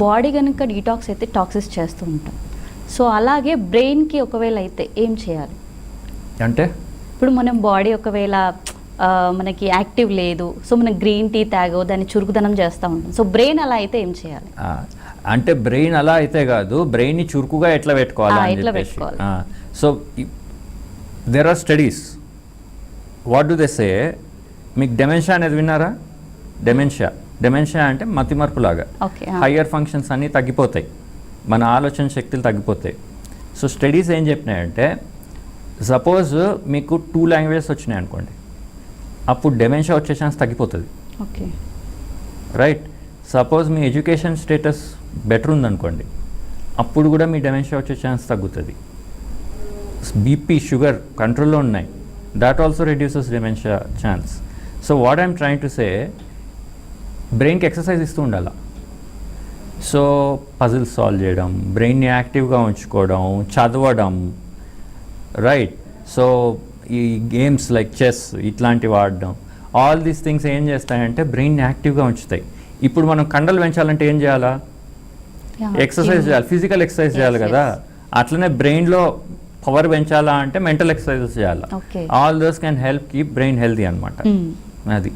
Body కనుక detox అయితే టాక్సిస్ చేస్తూ ఉంటాం. సో అలాగే బ్రెయిన్కి ఒకవేళ అయితే ఏం చేయాలి? అంటే? ఇప్పుడు మనం బాడీ ఒకవేళ మనకి యాక్టివ్ లేదు సో మనం గ్రీన్ టీ తాగో దాన్ని చురుకుదనం చేస్తూ ఉంటాం. సో బ్రెయిన్ అలా అయితే ఏం చేయాలి? అంటే బ్రెయిన్ అలా అయితే కాదు బ్రెయిన్ని చురుకుగా ఎట్లా పెట్టుకోవాలి ఎట్లా పెట్టుకోవాలి. So there are studies what do they say మీకు డెమెన్షియా అనేది విన్నారా? డెమెన్షియా డెమెన్షియా అంటే మతిమరుపు లాగా ఓకే హయ్యర్ ఫంక్షన్స్ అన్నీ తగ్గిపోతాయి. మన ఆలోచన శక్తులు తగ్గిపోతాయి. సో స్టడీస్ ఏం చెప్పినాయంటే సపోజ్ మీకు టూ లాంగ్వేజెస్ వచ్చినాయి అనుకోండి. అప్పుడు డెమెన్షియా వచ్చే ఛాన్స్ తగ్గిపోతుంది. ఓకే రైట్ సపోజ్ మీ ఎడ్యుకేషన్ స్టేటస్ బెటర్ ఉందనుకోండి. అప్పుడు కూడా మీ డెమెన్షియా వచ్చే ఛాన్స్ తగ్గుతుంది. బీపీ షుగర్ కంట్రోల్లో ఉన్నాయి. That also reduces dementia chance so what I'm trying to say బ్రెయిన్కి ఎక్సర్సైజ్ ఇస్తూ ఉండాలి. సో పజిల్స్ సాల్వ్ చేయడం బ్రెయిన్ని యాక్టివ్గా ఉంచుకోవడం చదవడం రైట్. సో ఈ గేమ్స్ లైక్ చెస్ ఇట్లాంటివి ఆడడం ఆల్ దీస్ థింగ్స్ ఏం చేస్తాయంటే బ్రెయిన్ యాక్టివ్గా ఉంచుతాయి. ఇప్పుడు మనం కండలు పెంచాలంటే ఏం చేయాలా? ఎక్సర్సైజ్ చేయాలి ఫిజికల్ ఎక్సర్సైజ్ చేయాలి కదా. అట్లనే బ్రెయిన్లో పవర్ పెంచాలా అంటే మెంటల్ ఎక్సర్సైజెస్ చేయాలి. All those can help keep brain healthy అనమాట Hmm. అది.